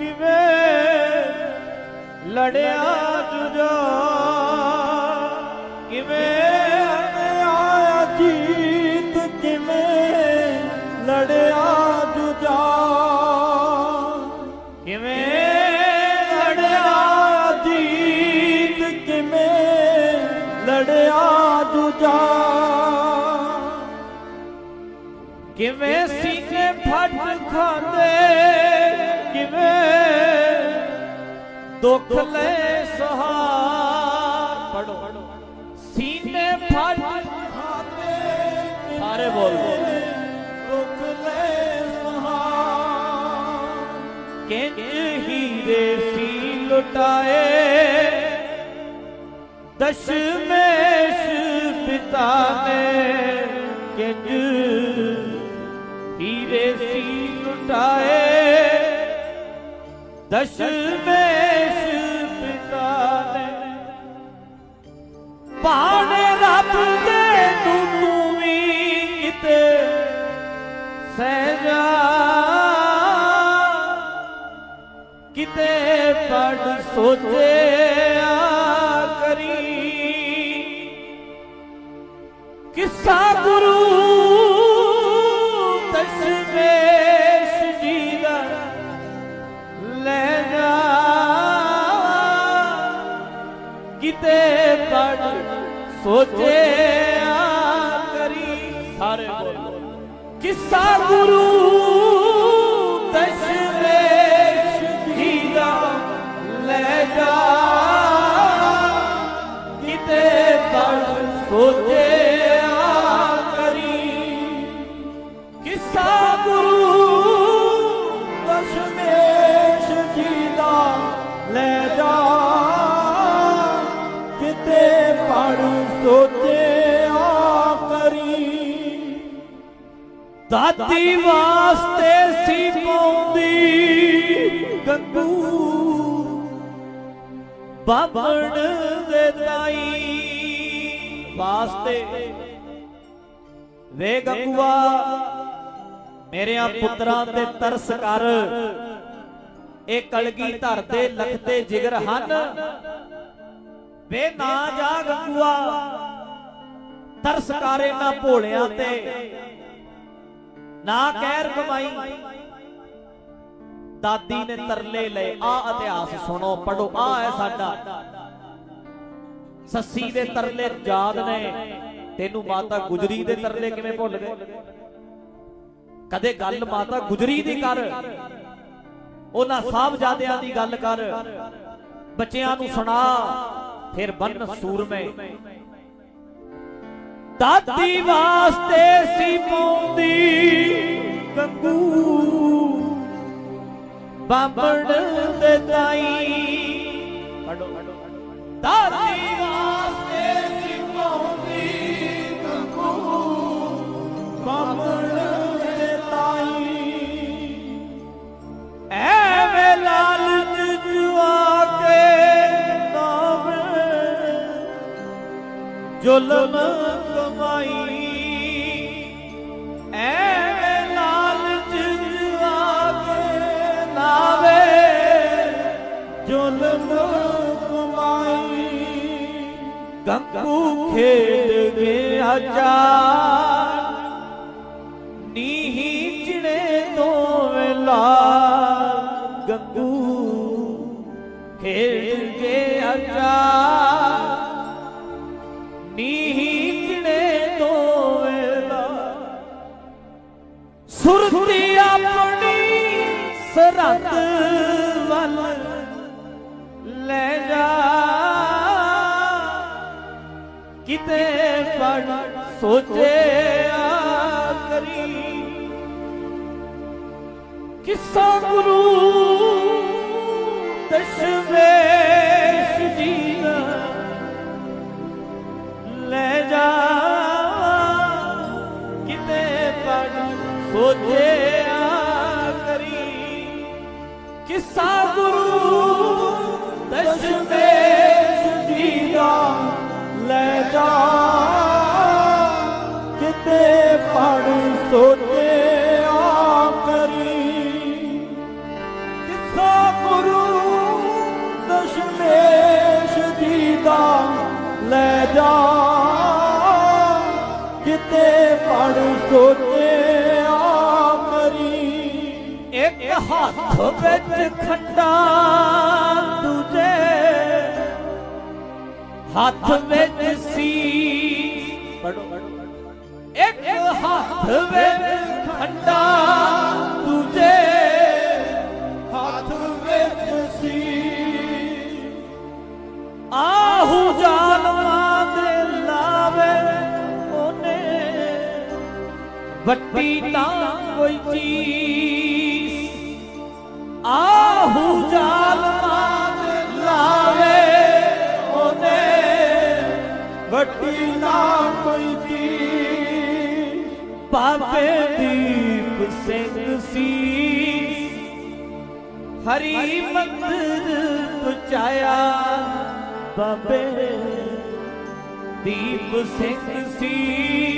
ਕਿਵੇਂ ਲੜਿਆ ਜੁਜਾ ਕਿਵੇਂ ਆਇਆ ਜੀਤ? ਕਿਵੇਂ ਲੜਿਆ ਜੁਜਾ ਕਿਵੇਂ ਲੜਿਆ ਜੀਤ? ਕਿਵੇਂ ਲੜਿਆ ਜੁਜਾ ਕਿਵੇਂ ਸੀਨੇ ਫਟ ਖਾਂਦੇ? ਦੁੱਖ ਲੈ ਸਹਾਰ ਪੜੋ ਸੀਨੇ ਫਟ ਖਾਂਦੇ ਸਾਰੇ ਬੋਲੋ ਦੁੱਖ ਲੈ ਸਹਾਰ। ਕਿੰਜ ਹੀਰੇ ਸੀ ਲੁਟਾਏ ਦਸ਼ਮੇਸ਼ ਪਿਤਾ ਨੇ ਕਿੰਜ ਹੀਰੇ ਸੀ ਲੁਟਾਏ ਦਸ਼ਮੇਸ਼ ਬਾਣੇ ਰੱਬ ਦੇ ਤੂੰ ਤੂੰ ਵੀ ਕਿਤੇ ਸਹਿਜਾ। ਕਿਤੇ ਪੜ ਸੋਚਿਆ ਕਰੀ। ਕਿਸਾ ਗੁਰੂ ਦਸ਼ਮੇਸ਼ ਜੀ ਲੈ ਜਾ। ਸੋਚਿਆ ਕਰੀ। ਸਾਰੇ ਬੋਲੋ। ਕਿਸਾ ਗੁਰੂ ਸੋਚਿਆ ਕਰੀ ਦਾਦੀ ਵਾਸਤੇ ਸੀ ਪਾਉਂਦੀ ਗੰਗੂ। ਬਾਬਣ ਦੇ ਤਾਈ ਵਾਸਤੇ। ਵੇ ਗੰਗੂਆ ਮੇਰਿਆਂ ਪੁੱਤਰਾਂ ਤੇ ਤਰਸ ਕਰ। ਇਹ ਕਲਗੀ ਧਰ ਦੇ ਲਖਤੇ ਜਿਗਰ ਹਨ। ਵੇ ਨਾ ਜਾ ਗੰਗੂਆ। ਤਰਸ ਕਰ ਇਹਨਾਂ ਭੋਲਿਆਂ ਤੇ। ਨਾ ਕਹਿਰ ਕਮਾਈ। ਦਾਦੀ ਨੇ ਤਰਲੇ ਲਏ। ਆ ਇਤਿਹਾਸ ਸੁਣੋ ਪੜੋ ਆ ਹੈ ਸਾਡਾ। ਸੱਸੀ ਦੇ ਤਰਲੇ ਯਾਦ ਨੇ। ਤੈਨੂੰ ਮਾਤਾ ਗੁਜਰੀ ਦੇ ਤਰਲੇ ਕਿਵੇਂ ਭੁੱਲ ਗਏ ਕਦੇ ਗੱਲ ਮਾਤਾ ਗੁਜਰੀ ਦੀ ਕਰ। ਉਹਨਾਂ ਸਾਹਿਬਜ਼ਾਦਿਆਂ ਦੀ ਗੱਲ ਕਰ। ਬੱਚਿਆਂ ਨੂੰ ਸੁਣਾ। ਫਿਰ ਬੰਨ ਸੂਰਮੇ। ਦਾਦੀ ਵਾਸਤੇ ਸੀ ਪਾਉਂਦੀ ਗੰਗੂ। ਬਾਬੜ ਦੇ ਤਾਈ। ਦਾਦੀ ਵਾਸਤੇ ਸੀ ਪਾਉਂਦੀ ਗੰਗੂ। ਬਾਬੜ ਦੇ ਤਾਈ। ਐਵੇਂ ਲਾਲਚ ਜੁਆ ਕੇ ਨਾਵੇਂ ਜ਼ੁਲਮ ਗੰਗੂ ਖੇਡ ਗਿਆ ਚਾਰ ਨੀਹੀ ਚਿਣੇ ਤੋਂ ਵੇਲਾ ਗੰਗੂ ਖੇਡ ਗਿਆ ਚਾਰ ਨੀਹੀ ਚਿਣੇ ਤੋਂ ਵੇਲਾ ਸੁਰਤੀ ਆਪਣੀ ਸਰਹੱਦ ਕਿਤੇ ਪੜ ਸੋਚਿਆ ਕਰੀ। ਕਿਸਾ ਗੁਰੂ ਦਸ਼ਮੇਸ਼ ਜੀ ਲੈ ਜਾ ਕਿਤੇ ਪੜ ਸੋਚਿਆ ਦਾ ਲੈ ਜਾ। ਕਿਤੇ ਪੜ ਸੋਚਿਆ ਮਰੀ ਇੱਕ ਹੱਥ ਵਿੱਚ ਖੰਡਾ ਦੂਜੇ ਹੱਥ ਵਿੱਚ ਸੀ ਪੜੋ ਇੱਕ ਹੱਥ ਵਿੱਚ ਖੰਡਾ ਵੱਟੀ ਤਾਂ ਕੋਈ ਚੀਜ਼। ਆਹੂ ਜਾਲਮਾਂ ਦੇ ਲਾਵੇ ਉਹਨੇ, ਵੱਟੀ ਨਾ ਕੋਈ ਚੀਜ਼। ਬਾਬੇ ਦੀਪ ਸਿੰਘ ਸੀ। ਹਰੀ ਮੰਦਰ ਪੁਚਾਇਆ ਬਾਬੇ ਦੀਪ ਸਿੰਘ ਸੀ।